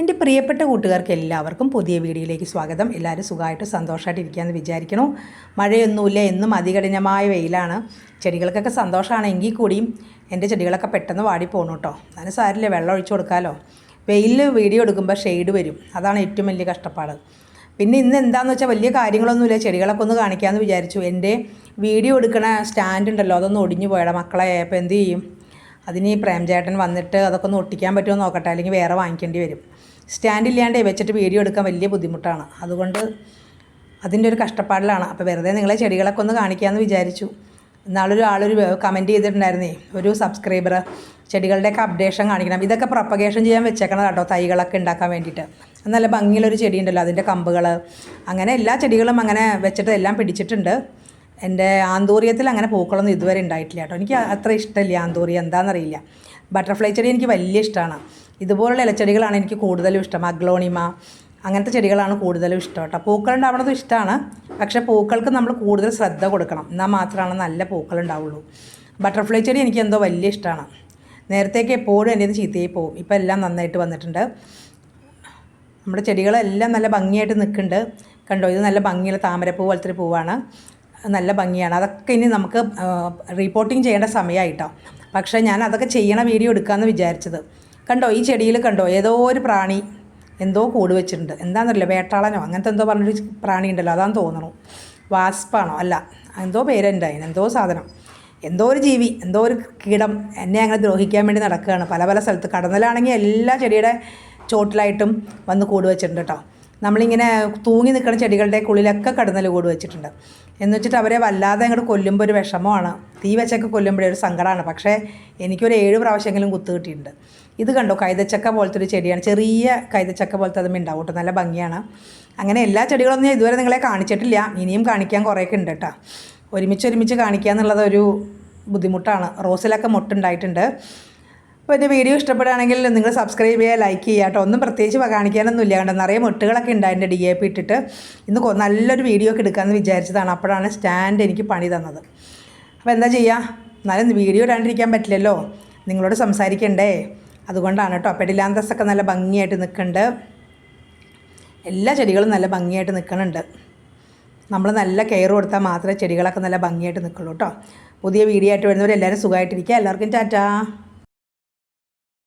എന്റെ പ്രിയപ്പെട്ട കൂട്ടുകാർക്ക് എല്ലാവർക്കും പുതിയ വീഡിയോയിലേക്ക് സ്വാഗതം. എല്ലാവരും സുഖമായിട്ട് സന്തോഷമായിട്ട് ഇരിക്കുകയെന്ന് വിചാരിക്കണു മഴയൊന്നുമില്ല എന്നും അതികഠിനമായ വെയിലാണ്. ചെടികൾക്കൊക്കെ സന്തോഷമാണെങ്കിൽ കൂടിയും എന്റെ ചെടികളൊക്കെ പെട്ടെന്ന് വാടി പോകണു കേട്ടോ അതിന് സാരില്ല വെള്ളം ഒഴിച്ചു കൊടുക്കാമല്ലോ വെയിലിൽ വീഡിയോ എടുക്കുമ്പോൾ ഷെയ്ഡ് വരും. അതാണ് ഏറ്റവും വലിയ കഷ്ടപ്പാട്. പിന്നെ ഇന്ന് എന്താണെന്ന് വെച്ചാൽ വലിയ കാര്യങ്ങളൊന്നുമില്ല. ചെടികളൊക്കെ ഒന്ന് കാണിക്കാമെന്ന് വിചാരിച്ചു. എന്റെ വീഡിയോ എടുക്കണ സ്റ്റാൻഡ് ഉണ്ടല്ലോ അതൊന്ന് ഒടിഞ്ഞു പോയടാ. മക്കളെ അപ്പോൾ എന്ത് ചെയ്യും? അതിന് പ്രേംചേട്ടൻ വന്നിട്ട് അതൊക്കെ ഒന്ന് ഒട്ടിക്കാൻ പറ്റുമോ നോക്കട്ടെ. അല്ലെങ്കിൽ വേറെ വാങ്ങിക്കേണ്ടി വരും. സ്റ്റാൻഡ് ഇല്ലാണ്ടേ വെച്ചിട്ട് വീഡിയോ എടുക്കാൻ വലിയ ബുദ്ധിമുട്ടാണ്. അതുകൊണ്ട് അതിന്റെ ഒരു കഷ്ടപ്പാടിലാണ്. അപ്പോൾ വെറുതെ നിങ്ങളെ ചെടികളൊക്കെ ഒന്ന് കാണിക്കാമെന്ന് വിചാരിച്ചു. ഇന്നാളൊരു ആളൊരു കമന്റ് ചെയ്തിട്ടുണ്ടായിരുന്നേ. ഒരു സബ്സ്ക്രൈബർ ചെടികളുടെയൊക്കെ അപ്ഡേഷൻ കാണിക്കണം. ഇതൊക്കെ പ്രൊപ്പഗേഷൻ ചെയ്യാൻ വെച്ചേക്കണം കേട്ടോ തൈകളൊക്കെ ഉണ്ടാക്കാൻ വേണ്ടിയിട്ട്. നല്ല ഭംഗിയുള്ളൊരു ചെടി ഉണ്ടല്ലോ അതിന്റെ കമ്പുകൾ അങ്ങനെ എല്ലാ ചെടികളും അങ്ങനെ വെച്ചിട്ട് എല്ലാം പിടിച്ചിട്ടുണ്ട്. എന്റെ ആന്തൂറിയത്തിൽ അങ്ങനെ പൂക്കളൊന്നും ഇതുവരെ ഉണ്ടായിട്ടില്ല കേട്ടോ എനിക്ക് അത്ര ഇഷ്ടമില്ല ആന്തൂറിയം. എന്താണെന്നറിയില്ല ബട്ടർഫ്ലൈ ചെടി എനിക്ക് വലിയ ഇഷ്ടമാണ് ഇതുപോലുള്ള ഇലച്ചെടികളാണ് എനിക്ക് കൂടുതലും ഇഷ്ടം. അഗ്ലോണിമ അങ്ങനത്തെ ചെടികളാണ് കൂടുതലും ഇഷ്ടം കേട്ടോ. പൂക്കൾ ഉണ്ടാവുന്നതും ഇഷ്ടമാണ് പക്ഷേ പൂക്കൾക്ക് നമ്മൾ കൂടുതൽ ശ്രദ്ധ കൊടുക്കണം. എന്നാൽ മാത്രമാണ് നല്ല പൂക്കൾ ഉണ്ടാവുള്ളൂ ബട്ടർഫ്ലൈ ചെടി എനിക്ക് എന്തോ വലിയ ഇഷ്ടമാണ്. നേരത്തേക്ക് എപ്പോഴും എന്റെ ചീത്തയായി പോകും. ഇപ്പോൾ എല്ലാം നന്നായിട്ട് വന്നിട്ടുണ്ട്. നമ്മുടെ ചെടികളെല്ലാം നല്ല ഭംഗിയായിട്ട് നിൽക്കുന്നുണ്ട്. കണ്ടോ? ഇത് നല്ല ഭംഗിയുള്ള താമരപ്പൂ പോലത്തെ ഒരു പൂവാണ്. നല്ല ഭംഗിയാണ്. അതൊക്കെ ഇനി നമുക്ക് റിപ്പോർട്ടിങ് ചെയ്യേണ്ട സമയമായിട്ടോ. പക്ഷേ ഞാൻ അതൊക്കെ ചെയ്യണ വീഡിയോ എടുക്കാമെന്ന് വിചാരിച്ചത്. കണ്ടോ ഈ ചെടിയിൽ കണ്ടോ ഏതോ ഒരു പ്രാണി എന്തോ കൂട് വെച്ചിട്ടുണ്ട്. എന്താണെന്നറിയില്ല വേട്ടാളനോ അങ്ങനത്തെ എന്തോ പറഞ്ഞൊരു പ്രാണി ഉണ്ടല്ലോ അതാന്ന് തോന്നണു. വാസ്പാണോ അല്ല എന്തോ പേരുണ്ട് അതിന് എന്തോ സാധനം. എന്തോ ഒരു ജീവി എന്തോ ഒരു കീടം എന്നെ അങ്ങനെ ദ്രോഹിക്കാൻ വേണ്ടി നടക്കുകയാണ്. പല പല സ്ഥലത്ത് കടന്നലാണെങ്കിൽ എല്ലാ ചെടിയുടെ ചോട്ടിലായിട്ടും വന്ന് കൂട് വെച്ചിട്ടുണ്ട് കേട്ടോ നമ്മളിങ്ങനെ തൂങ്ങി നിൽക്കുന്ന ചെടികളുടെ കുളിലൊക്കെ കടന്നൽ കൂട് വെച്ചിട്ടുണ്ട്. എന്ന് വെച്ചിട്ട് അവരെ വല്ലാതെ അങ്ങോട്ട് കൊല്ലുമ്പോൾ ഒരു വിഷമമാണ്. തീ വെച്ചൊക്കെ കൊല്ലുമ്പോഴേ ഒരു സങ്കടമാണ് പക്ഷേ എനിക്കൊരു ഏഴ് പ്രാവശ്യമെങ്കിലും കുത്തു കിട്ടിയിട്ടുണ്ട്. ഇത് കണ്ടോ? കൈതച്ചക്ക പോലത്തെ ഒരു ചെടിയാണ്. ചെറിയ കൈതച്ചക്ക പോലത്തെ അതും ഉണ്ടാവും കേട്ടോ. നല്ല ഭംഗിയാണ്. അങ്ങനെ എല്ലാ ചെടികളൊന്നും ഞാൻ ഇതുവരെ നിങ്ങളെ കാണിച്ചിട്ടില്ല. ഇനിയും കാണിക്കാൻ കുറേയൊക്കെ ഉണ്ട് കേട്ടോ. ഒരുമിച്ച് ഒരുമിച്ച് കാണിക്കുക എന്നുള്ളത് ഒരു ബുദ്ധിമുട്ടാണ്. റോസിലൊക്കെ മുട്ടുണ്ടായിട്ടുണ്ട്. അപ്പോൾ എന്റെ വീഡിയോ ഇഷ്ടപ്പെടുകയാണെങ്കിൽ നിങ്ങൾ സബ്സ്ക്രൈബ് ചെയ്യുക ലൈക്ക് ചെയ്യുക കേട്ടോ. ഒന്നും പ്രത്യേകിച്ച് കാണിക്കാനൊന്നും ഇല്ല കേട്ടോ നിറയെ മുട്ടുകളൊക്കെ ഉണ്ട് അതിന്റെ ഡി എ പി ഇട്ടിട്ട്. ഇന്ന് നല്ലൊരു വീഡിയോ ഒക്കെ എടുക്കാമെന്ന് വിചാരിച്ചതാണ്. അപ്പോഴാണ് സ്റ്റാൻഡ് എനിക്ക് പണി തന്നത്. അപ്പോൾ എന്താ ചെയ്യുക? എന്നാലും വീഡിയോ ഇടാണ്ടിരിക്കാൻ പറ്റില്ലല്ലോ. നിങ്ങളോട് സംസാരിക്കണ്ടേ? അതുകൊണ്ടാണ് കേട്ടോ. പെടിലാന്തസ് ഒക്കെ നല്ല ഭംഗിയായിട്ട് നിൽക്കുന്നുണ്ട് എല്ലാ ചെടികളും നല്ല ഭംഗിയായിട്ട് നിൽക്കുന്നുണ്ട് നമ്മൾ നല്ല കെയർ കൊടുത്താൽ മാത്രമേ ചെടികളൊക്കെ നല്ല ഭംഗിയായിട്ട് നിൽക്കുള്ളൂ കേട്ടോ. പുതിയ വീഡിയോ ആയിട്ട് വരുന്നവരെല്ലാവരും സുഖമായിട്ടിരിക്കുക. എല്ലാവർക്കും ടാറ്റാ.